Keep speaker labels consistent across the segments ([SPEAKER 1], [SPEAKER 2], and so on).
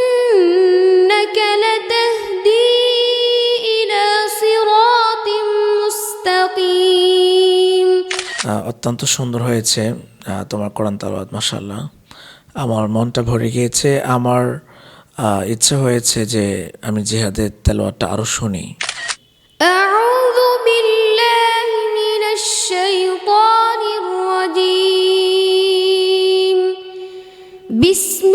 [SPEAKER 1] وإنك لتهدي إلى صراط مستقيم
[SPEAKER 2] আহ, অত্যন্ত সুন্দর হয়েছে আহ, তোমার কোরআন তালাওয়াত মাসাল্লাহ আমার মনটা ভরে গিয়েছে আমার আহ, ইচ্ছে হয়েছে যে আমি জিহাদের তেলোয়াতটা আরও শুনি
[SPEAKER 1] أعوذ بالله من الشيطان الرجيم بسم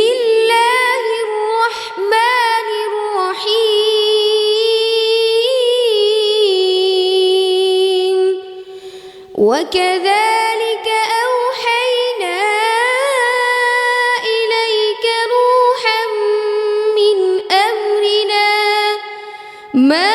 [SPEAKER 1] وكذلك أوحينا إليك روحا من أمرنا. ما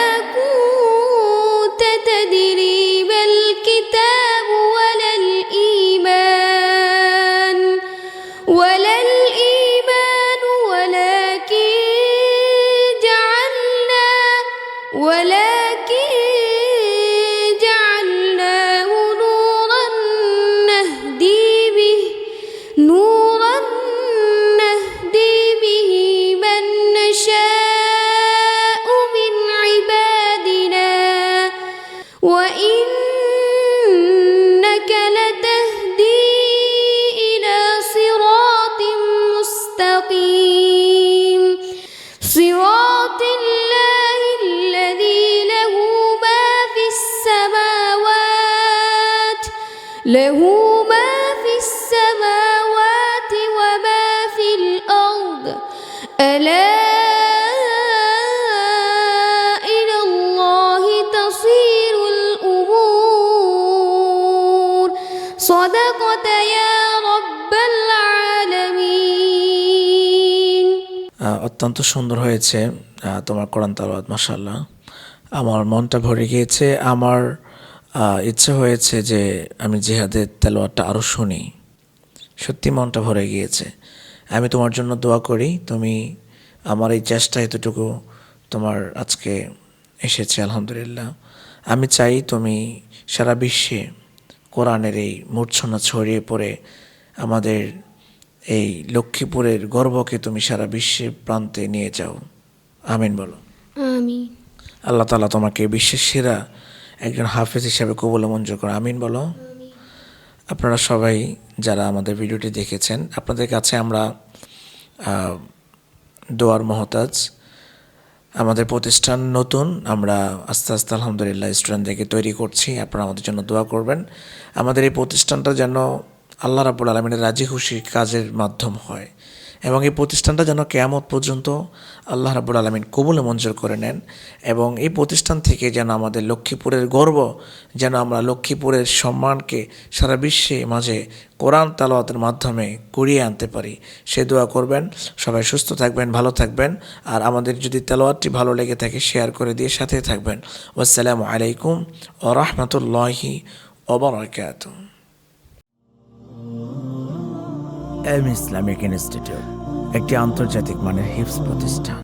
[SPEAKER 1] له ما في السماوات وما في الأرض ألا إلى الله تصير الأمور صدقت يا رب العالمين
[SPEAKER 2] আহ, অত্যন্ত সুন্দর হয়েছে আহ, তোমার কোরআন তালাওয়াত মাসাল্লাহ আমার মনটা ভরে গিয়েছে আমার আহ, ইচ্ছা হয়েছে যে আমি জেহাদের তেলোয়ারটা আরও শুনি। সত্যি মনটা ভরে গিয়েছে। আমি তোমার জন্য দোয়া করি তুমি আমার এই চেষ্টা এতটুকু তোমার আজকে এসেছে আলহামদুলিল্লাহ। আমি চাই তুমি সারা বিশ্বে কোরআনের এই মূর্ছনা ছড়িয়ে পড়ে আমাদের এই লক্ষ্মীপুরের গর্বকে তুমি সারা বিশ্বের প্রান্তে নিয়ে যাও। আমিন বলো। আল্লাহ তালা তোমাকে বিশ্বের সেরা একজন হাফেজ হিসাবে কবুল মঞ্জুর করো। আমিন বলো। আপনারা সবাই যারা আমাদের ভিডিওটি দেখেছেন, আপনাদের কাছে আমরা দোয়ার মহতাজ। আমাদের প্রতিষ্ঠান নতুন, আমরা আস্তে আস্তে আলহামদুলিল্লাহ স্টুডেন্টদেরকে তৈরি করছি, আপনারা আমাদের জন্য দোয়া করবেন। আমাদের এই প্রতিষ্ঠানটা যেন আল্লাহ রাবুল আলমিনের রাজি খুশি কাজের মাধ্যম হয়। এবং এই প্রতিষ্ঠানটা যেন কেয়ামত পর্যন্ত আল্লাহ রাবুল আলমিন কবুলে মঞ্জুর করে নেন এবং এই প্রতিষ্ঠান থেকে যেন আমাদের লক্ষ্মীপুরের গর্ব, যেন আমরা লক্ষ্মীপুরের সম্মানকে সারা বিশ্বে মাঝে কোরআন তালাওয়াতের মাধ্যমে কুড়িয়ে আনতে পারি। সে দোয়া করবেন, সবাই সুস্থ থাকবেন, ভালো থাকবেন আর আমাদের যদি তেলাওয়াতটি ভালো লেগে থাকে শেয়ার করে দিয়ে সাথে থাকবেন। আসসালামু আলাইকুম ও রহমতুল্লাহি ওবরাকাত এম ইসলামিক ইনস্টিটিউট একটি আন্তর্জাতিক মানের হিপস প্রতিষ্ঠান।